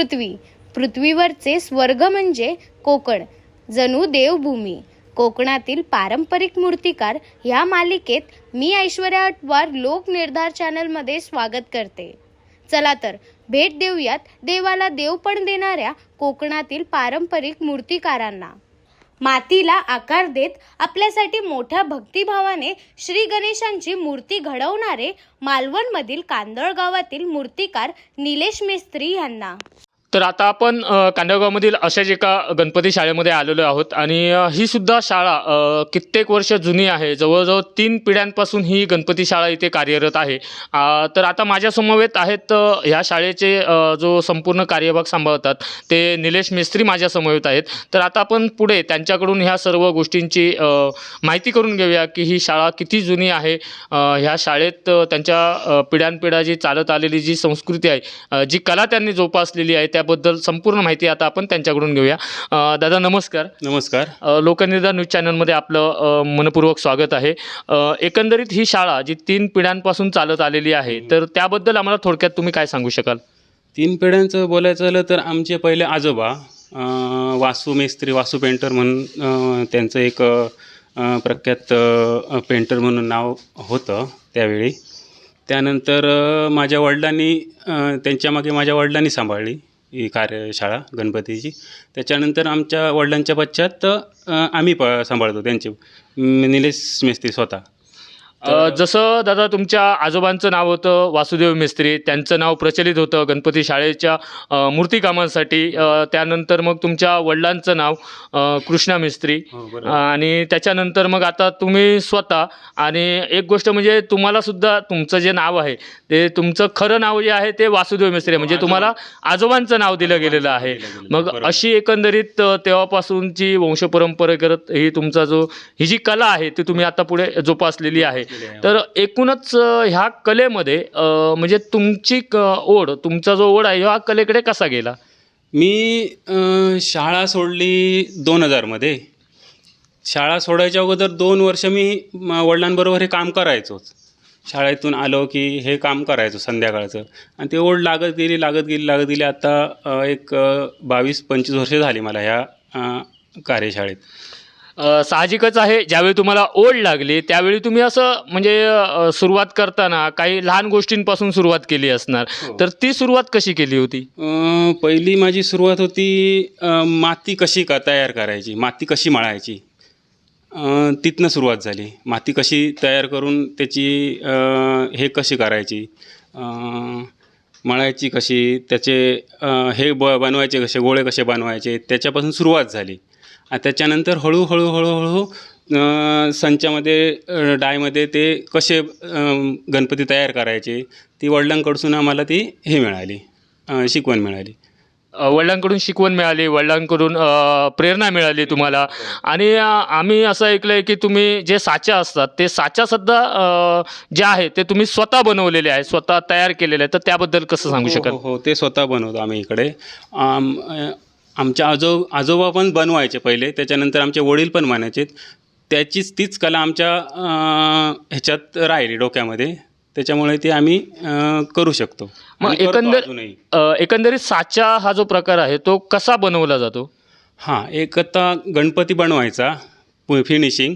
पृथ्वी. पृथ्वीवरचे स्वर्ग म्हणजे कोकण. जणू देवभूमी. कोकणातील पारंपरिक मूर्तिकार ह्या मालिकेत मी ऐश्वर्या अटवार लोक निर्धार चॅनलमध्ये स्वागत करते. चला तर भेट देऊयात देवाला देव पण देणाऱ्या कोकणातील पारंपरिक मूर्तिकारांना. मातीला आकार देत आपल्यासाठी मोठ्या भक्तिभावाने श्री गणेशांची मूर्ती घडवणारे मालवणमधील कांदळ गावातील मूर्तिकार निलेश मेस्त्री यांना. तर आता आपण कांदळगावमधील अशाच एका गणपती शाळेमध्ये आलेलो आहोत आणि ही सुद्धा शाळा कित्येक वर्ष जुनी आहे. जवळजवळ तीन पिढ्यांपासून ही गणपती शाळा इथे कार्यरत आहे. तर आता माझ्यासमवेत आहेत ह्या शाळेचे जो संपूर्ण कार्यभाग सांभाळतात ते निलेश मिस्त्री माझ्यासमवेत आहेत. तर आता आपण पुढे त्यांच्याकडून ह्या सर्व गोष्टींची माहिती करून घेऊया की ही शाळा किती जुनी आहे. ह्या शाळेत त्यांच्या पिढ्यानपिढ्या जी चालत आलेली जी संस्कृती आहे जी कला त्यांनी जोपासलेली आहे त्या त्याबद्दल संपूर्ण माहिती आता आपण त्यांच्याकडून घेऊया. अ, दादा नमस्कार. नमस्कार. अ, लोकनिर्धार न्यूज चॅनलमध्ये आपलं अ, मनपूर्वक स्वागत आहे. अ, एकंदरीत ही शाळा जी तीन पिढ्यांपासून चालत आलेली आहे तर त्याबद्दल आम्हाला थोडक्यात तुम्ही काय सांगू शकाल? तीन पिढ्यांचं बोलायचं झालं तर आमचे पहिले आजोबा अं, वासू मेस्त्री वासू पेंटर म्हणून अं, त्यांचं एक अं, प्रख्यात अं, पेंटर म्हणून नाव होतं त्यावेळी. त्यानंतर अं, माझ्या वडिलांनी अं, त्यांच्या मागे माझ्या वडिलांनी सांभाळली. ही कार्यशाळा गणपतीची. त्याच्यानंतर आमच्या वडिलांच्या पश्चात आम्ही प सांभाळतो त्यांचे. निलेश मेस्त्री स्वतः. अ, जसं दादा तुमच्या आजोबांचं नाव होतं वासुदेव मिस्त्री त्यांचं नाव प्रचलित होतं गणपती शाळेच्या अ, मूर्तिकामांसाठी. अ, त्यानंतर मग तुमच्या वडिलांचं नाव अ, कृष्णा मिस्त्री. हो बरोबर. आणि त्याच्यानंतर मग आता तुम्ही स्वतः आणि एक गोष्ट म्हणजे तुम्हाला सुद्धा तुमचं जे नाव आहे ते तुमचं खरं नाव जे आहे ते वासुदेव मिस्त्री आहे. म्हणजे तुम्हाला आजोबांचं नाव दिलं गेलेलं आहे. मग बरोबर. अशी एकंदरीत अ, तेव्हापासूनची वंशपरंपरा करत ही तुमचा जो ही जी कला आहे ती तुम्ही आता पुढे जोपासलेली आहे. तर एकूणच ह्या कलेमध्ये म्हणजे तुमची क- ओढ तुमचा जो ओढ आहे ह्या कलेकडे कसा गेला? मी अ, शाळा सोडली दोन हजारमध्ये शाळा सोडायच्या अगोदर दोन वर्ष मी म- वडिलांबरोबर हे काम करायचोच. शाळेतून आलो की हे काम करायचो संध्याकाळचं. आणि ते ओढ लागत गेली लागत गेली लागत गेली. आता अ, एक अ, बावीस पंचवीस वर्षे झाली मला ह्या अ, कार्यशाळेत. साहजिकच आहे. ज्यावेळी तुम्हाला ओढ लागली त्यावेळी तुम्ही असं म्हणजे सुरुवात करताना काही लहान गोष्टींपासून सुरुवात केली असणार. हो. तर ती सुरुवात कशी केली होती? पहिली माझी सुरुवात होती माती कशी का तयार करायची माती कशी मळायची? तिथनं सुरुवात झाली. माती कशी तयार करून त्याची हे कशी करायची? मळायची कशी? त्याचे हे ब बनवायचे कसे? गोळे कसे बनवायचे? त्याच्यापासून सुरुवात झाली. त्याच्यानंतर हळूहळू हळूहळू संचामध्ये डायमध्ये ते कसे गणपती तयार करायचे ती वडिलांकडसून आम्हाला ती हे मिळाली शिकवण मिळाली. वडिलांकडून शिकवण मिळाली वडिलांकडून प्रेरणा मिळाली तुम्हाला. आणि आम्ही असं ऐकलं आहे की तुम्ही जे साच्या असतात ते साच्या सुद्धा अ, जे आहे ते तुम्ही स्वतः बनवलेले आहे स्वतः तयार केलेले आहे. तर त्याबद्दल कसं सांगू हो, शकाल? हो हो ते स्वतः बनवतो आम्ही इकडे. आमच्या आजो आजोबा पण बनवायचे पहिले त्याच्यानंतर आमचे वडील पण बनायचे. त्याचीच तीच कला आमच्या ह्याच्यात राहिली डोक्यामध्ये. त्याच्यामुळे ती आम्ही करू शकतो. मग एकंदर एकंदरीत साचा हा जो प्रकार आहे तो कसा बनवला जातो? हां एक आता गणपती बनवायचा फिनिशिंग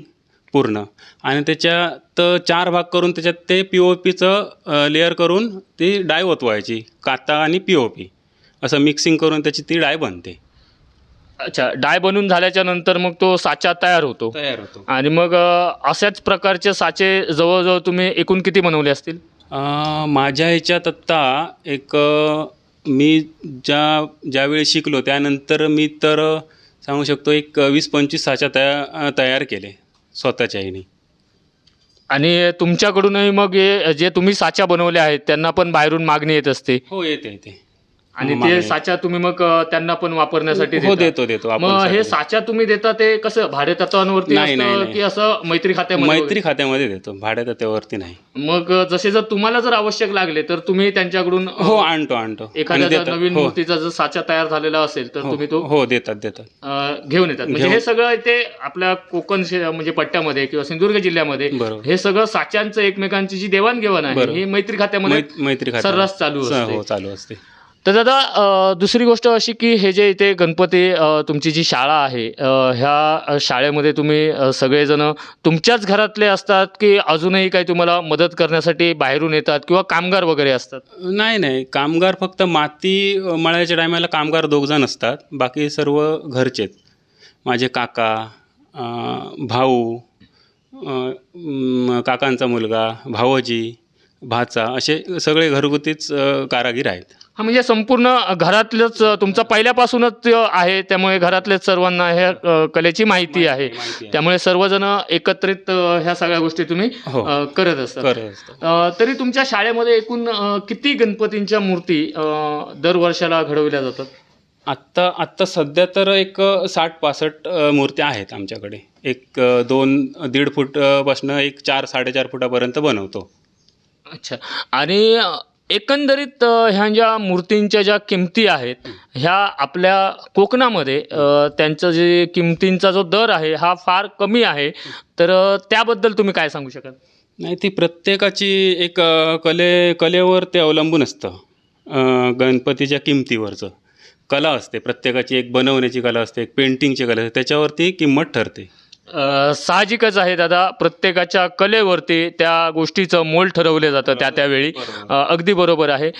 पूर्ण. आणि त्याच्यात चार भाग करून त्याच्यात ते पी ओ पीचं लेअर करून ती डाय ओतवायची काता आणि पी ओ पी असं मिक्सिंग करून त्याची ती डाय बनते. अच्छा डाय बनून झाल्याच्यानंतर मग तो साचा तयार होतो. तयार होतो. आणि मग अ, अशाच प्रकारचे साचे जवळजवळ तुम्ही एकूण किती बनवले असतील? अं, माझ्या ह्याच्यात आत्ता एक अं, मी ज्या ज्यावेळी शिकलो त्यानंतर मी तर अं, सांगू शकतो एक वीस पंचवीस साच्या तया अं, तयार केले स्वतःच्या ह्याने. आणि तुमच्याकडूनही मग हे जे तुम्ही साच्या बनवल्या आहेत त्यांना पण बाहेरून मागणी येत असते. हो येते येते. आणि ते मागणी. साच्या तुम्ही मग अ, त्यांना पण वापरण्यासाठी हो देता. देतो देतो आपण मग हे सगळे. साच्या तुम्ही देता ते कसं भाडे तत्वांवरती नाही, नाही, असतं नाही. की असं मैत्री खात्यामध्ये मैत्री खात्यामध्ये देतो भाड्यात त्यावरती नाही वगैरे? मग अ, जसे जर तुम्हाला जर आवश्यक लागले तर तुम्ही त्यांच्याकडून अ, हो आणतो आणतो एखाद्या आणि जर देतात. नवीन हो, मूर्तीचा जर साचा तयार झालेला असेल तर हो, तुम्ही तो हो देतात देतात अ, घेऊन येतात म्हणजे हे सगळं ते आपल्या कोकण शे- म्हणजे पट्ट्यामध्ये किंवा सिंधुदुर्ग जिल्ह्यामध्ये बरोबर. हे सगळं साच्यांचं एकमेकांची जी देवाणघेवाण आहे बरोबर. ही मैत्री खात्यामध्ये मै- मैत्री खात्या सर्रास चालू असते. हो चालू असते तर दादा दुसरी गोष्ट अशी की हे जे इथे गणपती तुमची जी शाळा आहे ह्या शाळेमध्ये तुम्ही सगळेजणं सगळेजण तुमच्याच घरातले असतात की अजूनही काही तुम्हाला मदत करण्यासाठी बाहेरून येतात किंवा कामगार वगैरे असतात? नाही नाही. कामगार फक्त माती मळायच्या टायमाला कामगार दोघजण असतात. बाकी सर्व घरचेच माझे काका भाऊ काकांचा मुलगा भावोजी भाचा असे सगळे घरगुतीच कारागीर आहेत. हा म्हणजे संपूर्ण घरातलंच तुमचं पहिल्यापासूनच आहे त्यामुळे घरातलेच सर्वांना ह्या कलेची माहिती आहे. त्यामुळे सर्वजण एकत्रित ह्या सगळ्या गोष्टी तुम्ही हो. करत असतात. करत असतात. अ, तरी तुमच्या शाळेमध्ये एकूण किती गणपतींच्या मूर्ती अ, दरवर्षाला घडवल्या जातात? आत्ता आत्ता सध्या तर एक साठ पासष्ट मूर्त्या आहेत आमच्याकडे. एक दोन दीड फूटपासनं एक चार साडेचार फुटापर्यंत बनवतो. अच्छा. आणि एकंदरीत ह्या ज्या मूर्तींच्या ज्या किमती आहेत ह्या आपल्या कोकणामध्ये त्यांचं जे किमतींचा जो दर आहे हा फार कमी आहे. तर त्याबद्दल तुम्ही काय सांगू शकाल? नाही ती प्रत्येकाची एक कले कलेवर ते अवलंबून असतं गणपतीच्या किमतीवरचं. कला असते प्रत्येकाची एक बनवण्याची कला असते एक पेंटिंगची कला असते त्याच्यावरती किंमत ठरते. साहजिकच आहे दादा. प्रत्येकाच्या कलेवरती त्या गोष्टीचं मोल ठरवलं जातं त्या त्यावेळी. अगदी बरोबर आहे.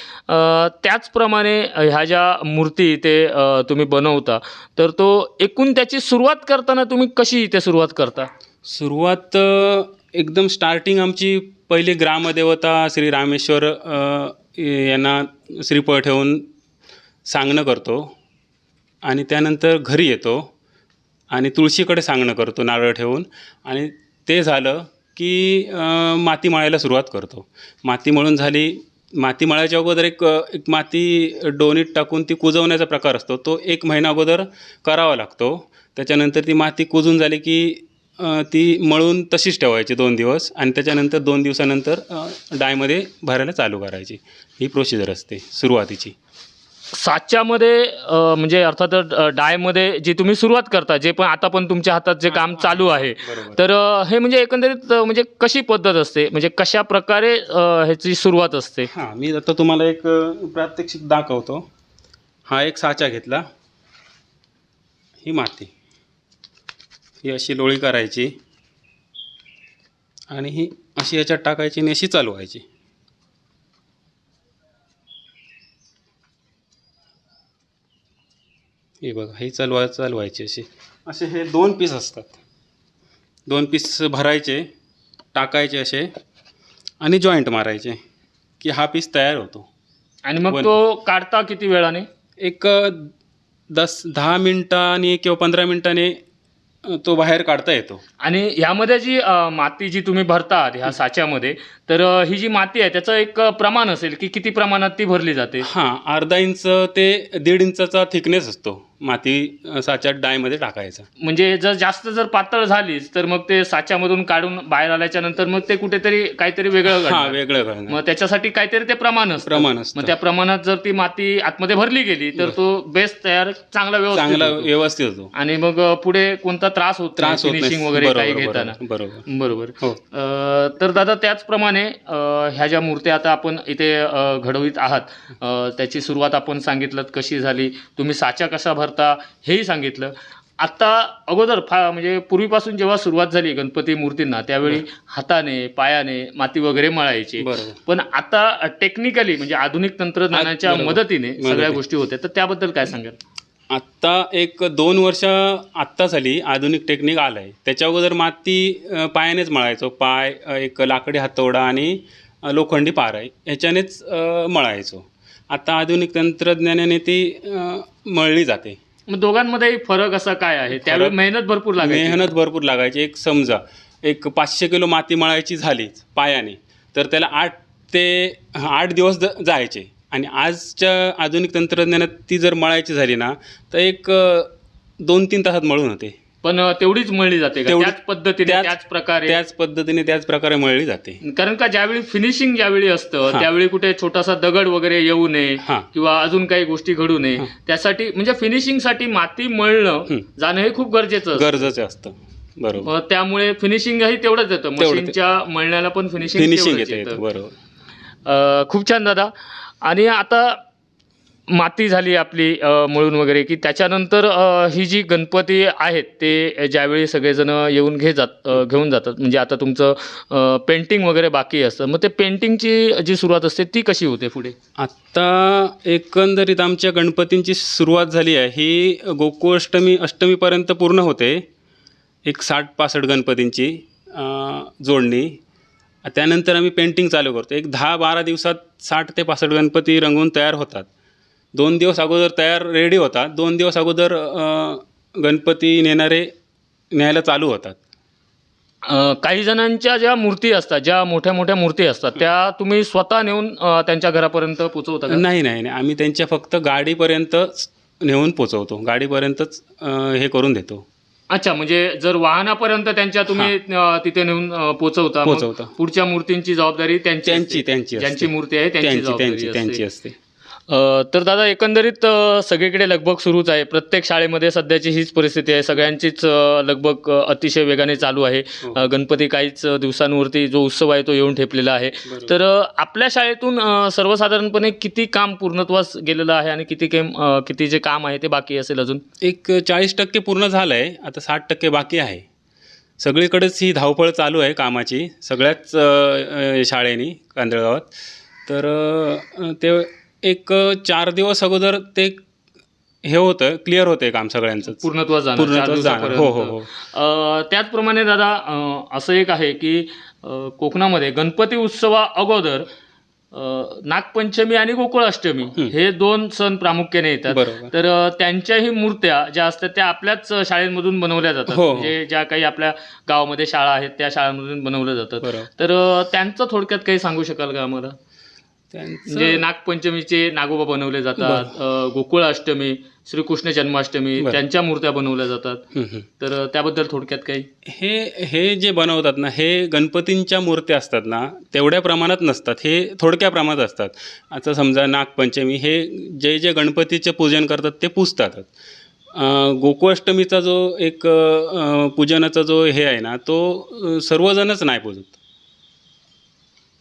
त्याचप्रमाणे ह्या ज्या मूर्ती ते तुम्ही बनवता तर तो एकूण त्याची सुरुवात करताना तुम्ही कशी इथे सुरुवात करता? सुरुवात एकदम स्टार्टिंग आमची पहिली ग्रामदेवता श्री रामेश्वर यांना श्रीफळ ठेवून सांगणं करतो. आणि त्यानंतर घरी येतो. आणि तुळशीकडे सांगणं करतो नारळ ठेवून. आणि ते झालं की माती मळायला सुरुवात करतो. माती मळून झाली माती मळायच्या अगोदर एक एक माती डोनीत टाकून ती कुजवण्याचा प्रकार असतो. तो एक महिना अगोदर करावा लागतो. त्याच्यानंतर ती माती कुजून झाली की ती मळून तशीच ठेवायची दोन दिवस. आणि त्याच्यानंतर दोन दिवसानंतर डायमध्ये भरायला चालू करायची. ही प्रोसिजर असते सुरुवातीची. साच्यामध्ये म्हणजे अर्थात डायमध्ये जी तुम्ही सुरुवात करता जे पण आता पण तुमच्या हातात जे काम चालू आहे. तर हे म्हणजे एकंदरीत म्हणजे कशी पद्धत असते? म्हणजे कशा प्रकारे ह्याची सुरुवात असते? हां मी आता तुम्हाला एक प्रात्यक्षिक दाखवतो. हा एक साचा घेतला. ही माती. ही अशी लोळी करायची. आणि ही अशी याच्यात टाकायची आणि अशी चालवायची. हे बघा ही चालवा चालवायची अशी असे हे दोन पीस असतात. दोन पीस भरायचे टाकायचे असे आणि जॉईंट मारायचे की हा पीस तयार होतो. आणि मग वन- तो काढता किती वेळाने? एक अ, दस दहा मिनिटांनी किंवा पंधरा मिनिटांनी अ, तो बाहेर काढता येतो. आणि ह्यामध्ये जी अ, माती जी तुम्ही भरतात ह्या साच्यामध्ये तर अ, ही जी माती आहे त्याचं एक अ, प्रमाण असेल की किती प्रमाणात ती भरली जाते? हां अर्धा इंच ते दीड इंचाचा थिकनेस असतो. माती अ, साच्यात डायमध्ये टाकायचा. म्हणजे जर जास्त जर पातळ झालीच तर मग ते साच्यामधून काढून बाहेर आल्याच्यानंतर मग ते कुठेतरी काहीतरी वेगळं हां घडणार. वेगळं करणार मग त्याच्यासाठी काहीतरी ते प्रमाण असतं. प्रमाण असतं. मग त्या प्रमाणात जर ती माती आतमध्ये भरली गेली तर तो बेस तयार चांगला व्यवस्थित चांगला होतो. व्यवस्थित होतो. आणि मग अ, पुढे कोणता त्रास होत त्रास होत फिनिशिंग वगैरे काही बरोबर घेताना. बरोबर. बरोबर. हो. अ, तर दादा त्याचप्रमाणे अ, ह्या ज्या मूर्त्या आता आपण इथे अ, घडवीत आहात अ, त्याची सुरुवात आपण सांगितलं कशी झाली तुम्ही साचा कसा भरता हेही सांगितलं. आत्ता अगोदर फा म्हणजे पूर्वीपासून जेव्हा सुरुवात झाली गणपती मूर्तींना त्यावेळी हाताने पायाने माती वगैरे मळायची. पण आता टेक्निकली म्हणजे आधुनिक तंत्रज्ञानाच्या. मदतीने सगळ्या. गोष्टी होत्या. तर त्याबद्दल काय सांगाल? आत्ता एक दोन वर्ष आत्ता झाली आधुनिक टेक्निक आलं आहे त्याच्या अगोदर माती पायानेच मळायचो. पाय एक लाकडी हातोडा आणि लोखंडी पार आहे ह्याच्यानेच मळायचो. आता आधुनिक तंत्रज्ञानाने ती मळली जाते. मग दोघांमध्ये फरक असा काय आहे? त्यावेळी मेहनत भरपूर लागायची. मेहनत भरपूर लागायची. एक समजा एक पाचशे किलो माती मळायची झालीच पायाने तर त्याला आठ ते आठ दिवस ज- जायचे. आणि आजच्या आधुनिक तंत्रज्ञानात ती जर मळायची झाली ना तर एक दोन तीन तासात मळून होते. पण तेवढीच मळली जाते का? तेवढी- त्याच पद्धतीने त्याच- त्याच प्रकारे त्याच पद्धतीने त्याच प्रकारे मळली जाते. कारण का ज्यावेळी फिनिशिंग ज्यावेळी असतं हा. त्यावेळी कुठे छोटासा दगड वगैरे येऊ नये हां. किंवा अजून काही गोष्टी घडू नये हा. त्यासाठी म्हणजे फिनिशिंगसाठी माती मळणं हं. जाणं हे खूप गरजेचं असतं. गरजेचं असतं. बरोबर. मग त्यामुळे फिनिशिंगही तेवढंच येतं. तेवढं ते- मशीनच्या मळण्याला पण फिनिशिंग फिनिशिंग येते बरोबर. खूप छान दादा. आणि आता माती झाली आपली मळून वगैरे की त्याच्यानंतर ही जी गणपती आहेत ते ज्यावेळी सगळेजणं येऊन घे जात घेऊन जातात. म्हणजे आता तुमचं पेंटिंग वगैरे बाकी असतं. मग ते पेंटिंगची जी सुरुवात असते ती कशी होते पुढे? आत्ता एकंदरीत आमच्या गणपतींची सुरुवात झाली आहे. ही गोकुळाष्टमी अष्टमीपर्यंत पूर्ण होते. एक साठ पासष्ट गणपतींची जोडणी. त्यानंतर आम्ही पेंटिंग चालू करतो. एक दहा बारा दिवसात साठ ते पासष्ट गणपती रंगवून तयार होतात. दोन दिवस अगोदर तयार रेडी होतात दोन दिवस अगोदर गणपती नेणारे न्यायला चालू होतात काही जणांच्या ज्या मूर्ती असतात ज्या मोठ्या मोठ्या मूर्ती असतात त्या तुम्ही स्वतः नेऊन त्यांच्या घरापर्यंत पोचवता का? नाही नाही नाही आम्ही त्यांच्या फक्त गाडीपर्यंतच नेऊन पोचवतो गाडीपर्यंतच अं, हे करून देतो अच्छा म्हणजे जर वाहनापर्यंत त्यांच्या तुम्ही अ, तिथे नेऊन अ, पोचवता मग पोचवतो. पुढच्या मूर्तींची जबाबदारी त्यांची त्यांची असते. त्यांची असते. ज्यांची मूर्ती आहे त्यांची त्यांची जबाबदारी त्यांची असते. त्यांची असते अ, तर दादा एकंदरीत सगळीकडे लगबग सुरूच आहे. प्रत्येक शाळेमध्ये सध्याची हीच परिस्थिती आहे. सगळ्यांचीच लगबग अतिशय वेगाने चालू आहे. हो. गणपती काहीच दिवसांवरती जो उत्सव आहे तो येऊन ठेपलेला आहे. तर आपल्या शाळेतून सर्वसाधारणपणे किती काम पूर्णत्वास गेलेलं आहे आणि किती केम किती जे काम आहे ते बाकी असेल अजून? एक चाळीस टक्के पूर्ण झालं आहे आता साठ टक्के बाकी आहे. सगळीकडेच ही धावपळ चालू आहे कामाची. सगळ्याच शाळेनी कांदळगावात. तर ते एक चार दिवस अगोदर ते हे होतं क्लिअर होतं काम सगळ्यांचं. दिवसापर्यंत. हो, हो, हो. त्याचप्रमाणे दादा अ, असं एक आहे की अ, कोकणामध्ये गणपती उत्सवा अगोदर अ, नागपंचमी आणि गोकुळाष्टमी हे दोन सण प्रामुख्याने येतात बरोबर. तर अ, त्यांच्याही मूर्त्या ज्या असतात त्या आपल्याच शाळेमधून बनवल्या जातात हो, हो. म्हणजे ज्या काही आपल्या गावामध्ये शाळा आहेत त्या शाळांमधून बनवल्या जातात बरोबर तर अ, त्यांचं थोडक्यात काही सांगू शकाल का आम्हाला म्हणजे नागपंचमीचे नागोबा बनवले जातात अ, गोकुळाष्टमी श्रीकृष्ण जन्माष्टमी. त्यांच्या मूर्त्या बनवल्या जातात. तर त्याबद्दल थोडक्यात काही? हे हे जे बनवतात ना हे गणपतींच्या मूर्त्या असतात ना तेवढ्या प्रमाणात नसतात. हे थोडक्या प्रमाणात असतात. आता समजा नागपंचमी हे जे जे गणपतीचे पूजन करतात ते पूजतातच. अं, गोकुळाष्टमीचा जो एक पूजनाचा जो हे आहे ना तो सर्वजणच नाही पूजत.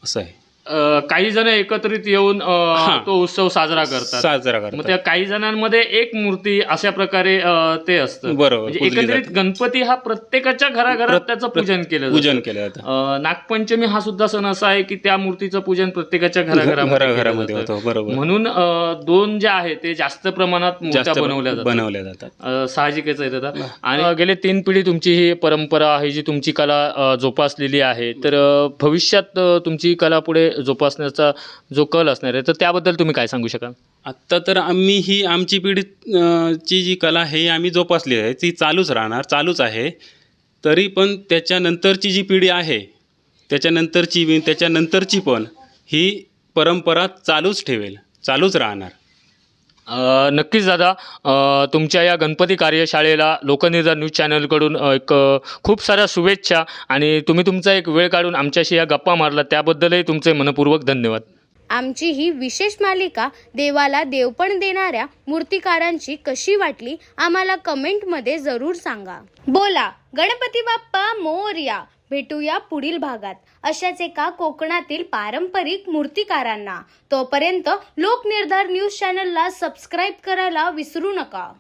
असं आहे. काही जण एकत्रित येऊन अ. तो उत्सव साजरा करतात. साजरा मग करतात त्या काही जणांमध्ये एक मूर्ती अशा प्रकारे अ, ते असतं. बरोबर, म्हणजे पूजली एकंदरीत जाते. गणपती हा प्रत्येकाच्या घराघरात प्रत- त्याचं पूजन केलं पूजन जातं. केलं जातं. अ, नागपंचमी हा सुद्धा सण असा आहे की त्या मूर्तीचं पूजन प्रत्येकाच्या घराघरामध्ये केलं घराघरामध्ये जातं. होतं बरोबर. म्हणून अ, दोन ज्या आहेत ते जास्त प्रमाणात मूर्त्या बनवल्या जातात. बनवल्या जातात. अ, साहजिकच आहे दादा. आणि अ, गेले तीन पिढी तुमची ही परंपरा ही जी तुमची कला अ, जोपासलेली आहे. तर अ, भविष्यात अ, तुमची कला पुढे जोपासण्याचा जो कल असणार आहे तर त्याबद्दल तुम्ही काय सांगू शकाल? आत्ता तर आम्ही ही आमची पिढी ची जी कला आहे ही आम्ही जोपासली आहे. ती चालूच राहणार चालूच आहे. तरी पण त्याच्यानंतरची जी पिढी आहे त्याच्यानंतरची त्याच्यानंतरची पण ही परंपरा चालूच ठेवेल चालूच राहणार. नक्कीच दादा. तुमच्या या गणपती कार्यशाळेला लोकनिर्धार न्यूज चॅनलकडून एक खूप साऱ्या शुभेच्छा आणि तुम्ही तुमचा एक वेळ काढून आमच्याशी या गप्पा मारला त्याबद्दलही तुमचे मनपूर्वक धन्यवाद. आमची ही विशेष मालिका देवाला देवपण देणाऱ्या मूर्तिकारांची कशी वाटली आम्हाला कमेंटमध्ये जरूर सांगा. बोला गणपती बाप्पा मोर्या भेटूया पुढील भागात. अशाच एका कोकणातील पारंपरिक मूर्तिकारांना. तोपर्यंत लोकनिर्धार न्यूज चॅनलला सबस्क्राईब करायला विसरू नका.